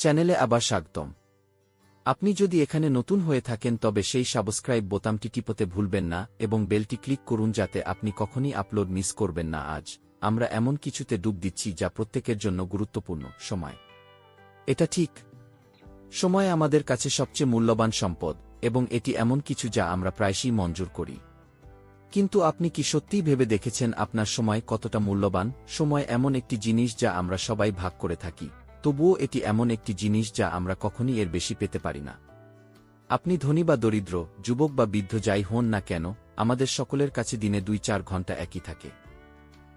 চ্যানেলে আবার স্বাগতম। আপনি যদি এখানে নতুন হয়ে থাকেন তবে সেই সাবস্ক্রাইব বোতামটি টিপতে ভুলবেন না এবং বেলটি ক্লিক করুন যাতে আপনি কখনই আপলোড মিস করবেন না আজ। আমরা এমন কিছুতে ডুব দিচ্ছি যা প্রত্যেকের জন্য গুরুত্বপূর্ণ। সময়। এটা ঠিক। সময় আমাদের কাছে সবচেয়ে মূল্যবান সম্পদ এবং এটি এমন কিছু যা আমরা প্রায়শই মঞ্জুর করি। কিন্তু আপনি কি সত্যিই ভেবে দেখেছেন আপনার সময় কতটা মূল্যবান? সময় এমন একটি জিনিস যা আমরা সবাই ভাগ করে থাকি। তবুও এটি এমন একটি জিনিস যা আমরা কখনই এর বেশি পেতে পারি না। আপনি ধনী বা দরিদ্র, যুবক বা বৃদ্ধ যাই হন না কেন, আমাদের সকলের কাছে দিনে দুই চার ঘণ্টা একই থাকে।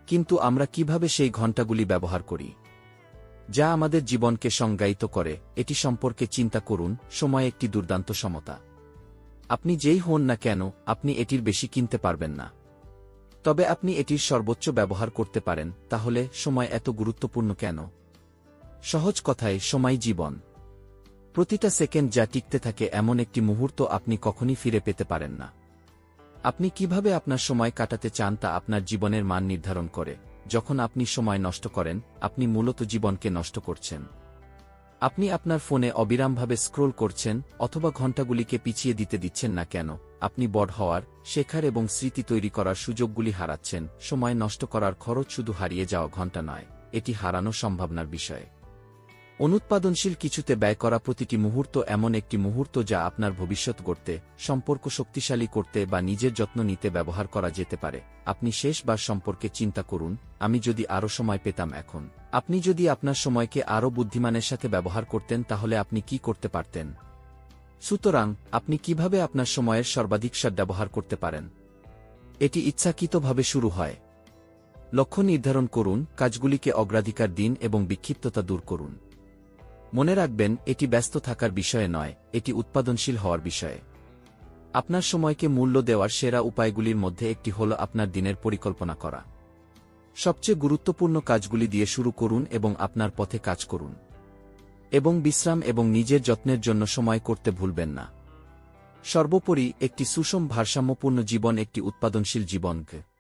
কিন্তু আমরা কীভাবে সেই ঘণ্টাগুলি ব্যবহার করি? যা আমাদের জীবনকে সংজ্ঞায়িত করে, এটি সম্পর্কে চিন্তা করুন, সময় একটি দুর্দান্ত সমতা। আপনি যেই হন না কেন, আপনি এটির বেশি কিনতে পারবেন না। তবে আপনি এটির সর্বোচ্চ ব্যবহার করতে পারেন, তাহলে সময় এত গুরুত্বপূর্ণ কেন? সহজ কথায়, সময় জীবন। প্রতিটা সেকেন্ড যা টিকতে থাকে এমন একটি মুহূর্ত আপনি কখনই ফিরে পেতে পারেন না। আপনি কীভাবে আপনার সময় কাটাতে চান তা আপনার জীবনের মান নির্ধারণ করে। যখন আপনি সময় নষ্ট করেন, আপনি মূলত জীবনকে নষ্ট করছেন। আপনি আপনার ফোনে অবিরামভাবে স্ক্রোল করছেন, অথবা ঘণ্টাগুলিকে পিছিয়ে দিতে দিচ্ছেন না কেন। আপনি বড় হওয়ার, শেখার এবং স্মৃতি তৈরি করার সুযোগগুলি হারাচ্ছেন। সময় নষ্ট করার খরচ শুধু হারিয়ে যাওয়া ঘণ্টা নয়, এটি হারানো সম্ভাবনার বিষয়। অনুৎপাদনশীল কিছুতে ব্যয় করা প্রতিটি মুহূর্ত এমন একটি মুহূর্ত যা আপনার ভবিষ্যৎ গড়তে, সম্পর্ক শক্তিশালী করতে বা নিজের যত্ন নিতে ব্যবহার করা যেতে পারে। আপনি শেষবার সম্পর্কে চিন্তা করুন, আমি যদি আরও সময় পেতাম এখন। আপনি যদি আপনার সময়কে আরও বুদ্ধিমানের সাথে ব্যবহার করতেন, তাহলে আপনি কি করতে পারতেন? সুতরাং, আপনি কীভাবে আপনার সময়ের সর্বাধিক সার ব্যবহার করতে পারেন? এটি ইচ্ছাকৃতভাবে শুরু হয়। লক্ষ্য নির্ধারণ করুন, কাজগুলিকে অগ্রাধিকার দিন এবং বিক্ষিপ্ততা দূর করুন। মনে রাখবেন, এটি ব্যস্ত থাকার বিষয়ে নয়, এটি উৎপাদনশীল হওয়ার বিষয়ে। আপনার সময়কে মূল্য দেওয়ার সেরা উপায়গুলির মধ্যে একটি হল আপনার দিনের পরিকল্পনা করা। সবচেয়ে গুরুত্বপূর্ণ কাজগুলি দিয়ে শুরু করুন এবং আপনার পথে কাজ করুন। এবং বিশ্রাম এবং নিজের যত্নের জন্য সময় করতে ভুলবেন না। সর্বোপরি, একটি সুষম ভারসাম্যপূর্ণ জীবন, একটি উৎপাদনশীল জীবনকে।